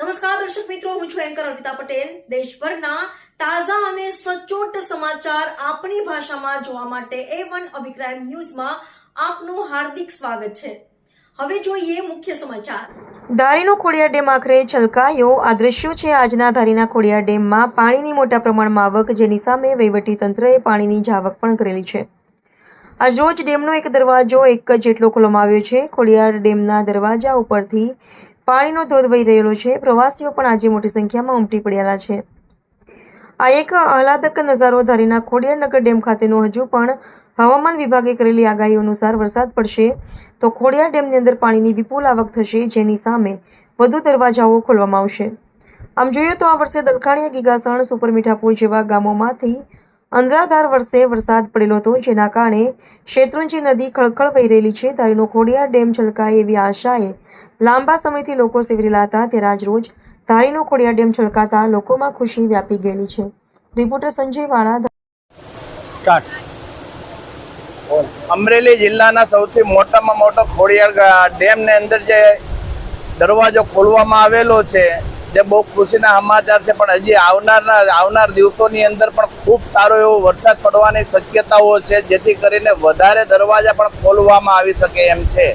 નમસ્કાર, દર્શક મિત્રો, હું છું એન્કર અર્પિતા પટેલ. દેશભરના તાજા અને સચોટ સમાચાર આપણી ભાષામાં જોવા માટે એ વન અભિક્રાઇમ ન્યૂઝમાં આપનું હાર્દિક સ્વાગત છે. હવે જોઈએ મુખ્ય સમાચાર. ધારીનો ખોડિયાર ડેમ આખરે છલકાયો. આ દ્રશ્યો છે આજના ધારીના ખોડિયાર ડેમમાં પાણીની મોટા પ્રમાણમાં આવક, જેની સામે વહીવટી તંત્રએ પાણીની જાવક પણ કરેલી છે. આજરોજ ડેમનો એક દરવાજો એક જેટલો ખોલવામાં આવ્યો છે. ખોડિયાર ડેમના દરવાજા ઉપરથી પાણીનો ધોધ વહી રહેલો છે. પ્રવાસીઓ પણ આજે મોટી સંખ્યામાં ઉમટી પડેલા છે. આ એક આહલાદક નજારો ધારીના ખોડિયારનગર ડેમ ખાતેનો હજુ પણ હવામાન વિભાગે કરેલી આગાહી અનુસાર વરસાદ પડશે. તો ખોડિયાર ડેમની અંદર પાણીની વિપુલ આવક થશે, જેની સામે વધુ દરવાજાઓ ખોલવામાં આવશે. આમ જોઈએ તો આ વર્ષે દલખાણીયા ગીગાસણ સુપર મીઠાપુર જેવા ગામોમાંથી અંધરાધાર વર્ષે વરસાદ પડેલો હતો, જેના કારણે શેત્રુંજી નદી ખળખળ વહી રહેલી છે. ધારીનો ખોડિયાર ડેમ છલકાય એવી આશાએ લાંબા સમયથી લોકો સિવરેલા હતા ત્યારે આજ રોજ ધારીનો ખોડિયા ડેમ છલકાતા લોકોમાં ખુશી વ્યાપી ગયેલી છે. રિપોર્ટર સંજય વાળા અમરેલી જિલ્લાના સૌથી મોટામાં મોટો ખોડિયાર ડેમની અંદર જે દરવાજો ખોલવામાં આવેલો છે, જે બહુ ખુશીના સમાચાર છે, પણ હજી આવનારના, આવનાર દિવસોની અંદર પણ ખૂબ સારો એવો વરસાદ પડવાની શક્યતાઓ છે, જેથી કરીને વધારે દરવાજા પણ ખોલવામાં આવી શકે એમ છે.